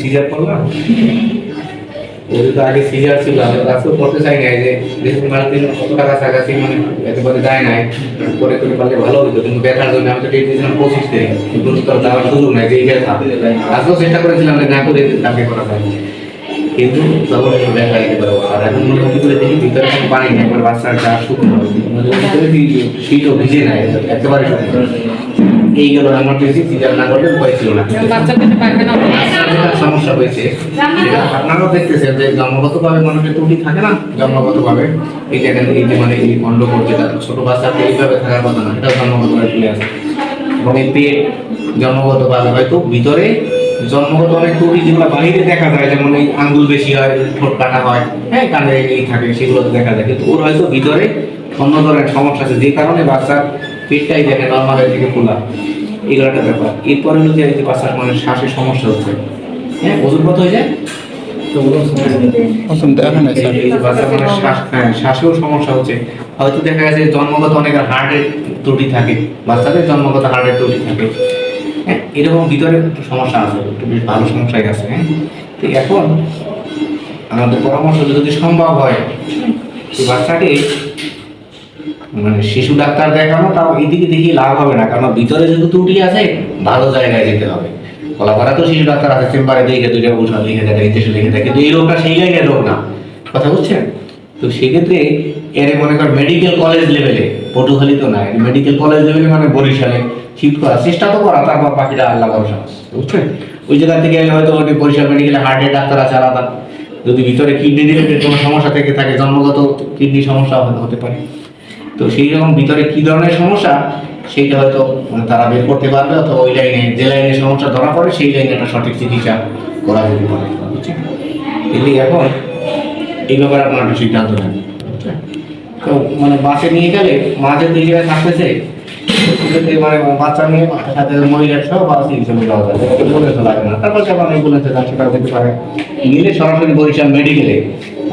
Caesar করলাম ওই তো আগে সিজার ছিল করতে চাই না যে দিন কত টাকা কাছাকাছি মানে দেয় নাই। করে করে পারলে ভালো হতো কিন্তু ব্যথার জন্য পঁচিশ তারিখ কিন্তু তো যাওয়ার সুযোগ নাই যে ব্যথা। আজকেও চেষ্টা করেছিলাম যে না করে তাকে করা যায়। কিন্তু তখন দিতে পারব আর এখন ভিতরে কোনো মানে একেবারে এই গেল এমার্জেন্সি সিজার না করলে ছিল না। সমস্যা হয়েছে। আপনারাও দেখতেছেন যে জন্মগতভাবে মানুষের ত্রুটি থাকে না? জন্মগতভাবে এই এই যে মানে এই অন্ডকোষ যেটা ছোট বাচ্চাকে এইভাবে থাকার কথা না জন্মগতভাবে চলে আসে। এবং এই পেট জন্মগতভাবে হয়তো ভিতরে জন্মগত অনেক ত্রুটি যেগুলো বাইরে দেখা যায় যেমন এই আঙ্গুল বেশি হয় ঠোঁট কাটা হয় হ্যাঁ কানে এই থাকে সেগুলো দেখা যায়। কিন্তু ওর হয়তো ভিতরে অন্য ধরনের সমস্যা আছে যে কারণে বাচ্চার পেটটাই দেখে নর্মাল থেকে খোলা এগুলো একটা ব্যাপার। এরপরে হচ্ছে এই যে বাচ্চার মানে শ্বাসের সমস্যা হচ্ছে। হ্যাঁ ওজন কত হয়ে যায় মানে হ্যাঁ শ্বাসেও সমস্যা হচ্ছে। হয়তো দেখা গেছে জন্মগত অনেকের হার্টের ত্রুটি থাকে। বাচ্চাদের জন্মগত হার্টের ত্রুটি থাকে। হ্যাঁ এরকম ভিতরে একটু সমস্যা আছে। একটু বেশ ভালো সমস্যাই আছে। হ্যাঁ তো এখন আমাদের পরামর্শ যদি সম্ভব হয় এই বাচ্চাকে মানে শিশু ডাক্তার দেখানো, তাও এইদিকে দেখি লাভ হবে না কারণ ভিতরে যেহেতু ত্রুটি আছে, ভালো জায়গায় যেতে হবে। কলাপাড়া তো শিশু ডাক্তার আছে, চেম্বারে দেখে দুইটা ঔষধ লিখে দেয় ইঞ্জেকশন লিখে দেয় কিন্তু এই রোগটা সেই জায়গায় রোগ না। কথা বুঝছেন? তো সেক্ষেত্রে এর মনে কর মেডিকেল কলেজ লেভেলে পটুখালি তো না মেডিকেল কলেজ লেভেলে মানে বরিশালে শিফট করার চেষ্টা তো করা, তারপর বাকিটা আল্লাহ ভরসা বুঝছেন? ওই জায়গা থেকে হয়তো বরিশাল মেডিকেলে হার্টের ডাক্তার আছে আলাদা। যদি ভিতরে কিডনি রিলেটেড কোনো সমস্যা থেকে থাকে, জন্মগত কিডনি সমস্যা হতে পারে। তো সেই রকম ভিতরে কি ধরনের সমস্যা সেইটা হয়তো তারা বের করতে পারবে, অথবা ওই লাইনে, যে লাইনে সমস্যা ধরা পড়ে, সেই লাইনে একটা সঠিক চিকিৎসা করা যেতে পারে কিন্তু এখন এই ব্যাপারে আপনার একটা সিদ্ধান্ত নেন তো মানে বাসে নিয়ে গেলে মাঝে দুই জায়গায় থাকতেছে মানে বাচ্চা নিয়ে সাথে মহিলার সহ বা চিকিৎসা দেওয়া যায় অ্যাম্বুলেন্সও লাগে না। তারপর যখন অ্যাম্বুলেন্সে সেটা যেতে পারে। গেলে সরাসরি বরিশাল মেডিকেলে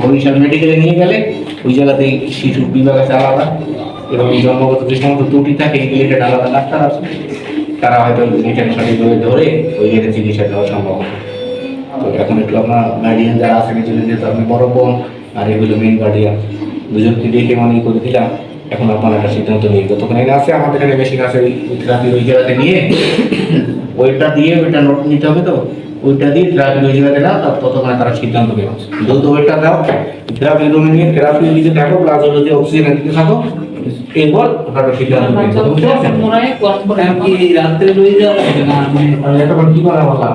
বরিশাল মেডিকেলে নিয়ে গেলে ওই জায়গাতেই শিশু বিভাগ আছে আলাদা এবং জন্মগত যে সমস্ত ত্রুটি থাকে, এই রিলেটেড আলাদা ডাক্তার আছে। তারা হয়তো রিটার্ন সঠিকভাবে ধরে ওই জায়গায় চিকিৎসা দেওয়া সম্ভব তো এখন একটু আপনার গার্ডিয়ান যারা আছেন এই জন্য যেহেতু আপনি বড় বোন আর এগুলো মেন গার্ডিয়ান দুজনকে ডেকে মানে করে দিলাম। এখন আপনার একটা সিদ্ধান্ত নিয়ে যতক্ষণ এখানে আছে, আমাদের এখানে মেশিন আছে ওই থেরাপি ওই জায়গাতে নিয়ে ওইটা দিয়ে ওইটা নোট নিতে হবে তো? ওইটা দিয়ে ওই জায়গাতে দাও তার ততক্ষণে তারা সিদ্ধান্ত নেবে। দ্রুত ওইটা দাও থেরাপি রুমে নিয়ে থেরাপি দিতে থাকো প্লাস যদি অক্সিজেন দিতে থাকো এরপর ওটা সিদ্ধান্ত নেবে। বাচ্চা বুঝতে পারছেন? কি রাত্রে রয়ে না? মানে এতক্ষণ কি করা বললাম?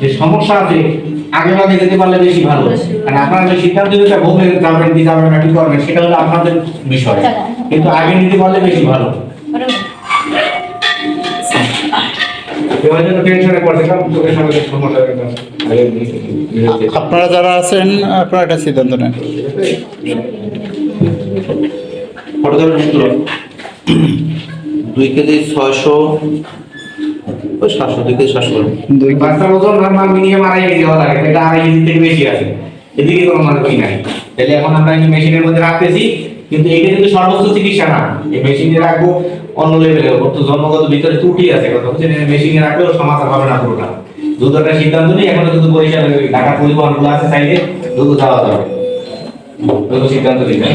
যে সমস্যা আছে আগে ভাগে যেতে পারলে বেশি ভালো। কারণ আপনারা যে সিদ্ধান্ত নিতে ভোগে যাবেন কি যাবেন না কি করবেন সেটা হলো আপনাদের বিষয়। কিন্তু আগে নিতে পারলে বেশি ভালো। আপনারা যারা আছেন আপনারা একটা সিদ্ধান্ত নেন। দুই কেজি ছয়শো সাতশো দুই কেজি সাতশো। দুই বাচ্চার ওজন নর্মাল মিনিমাম আড়াই কেজি হওয়া লাগে এটা আড়াই কেজি থেকে বেশি আছে। এদিকে কোনো মানে নাই। তাহলে এখন আমরা এই মেশিনের মধ্যে রাখতেছি কিন্তু এটা কিন্তু সর্বোচ্চ চিকিৎসা না। এই মেশিনে রাখব অন্য লেভেলে ওর তো জন্মগত ভিতরে ত্রুটি আছে, কথা বুঝছেন? মেশিনে রাখলেও সমাধান হবে না পুরোটা। দ্রুত একটা সিদ্ধান্ত নিই, এখন কিন্তু বরিশাল ঢাকা পরিবহনগুলো আছে সাইডে দ্রুত যাওয়া যাবে। সিদ্ধান্ত নিতে?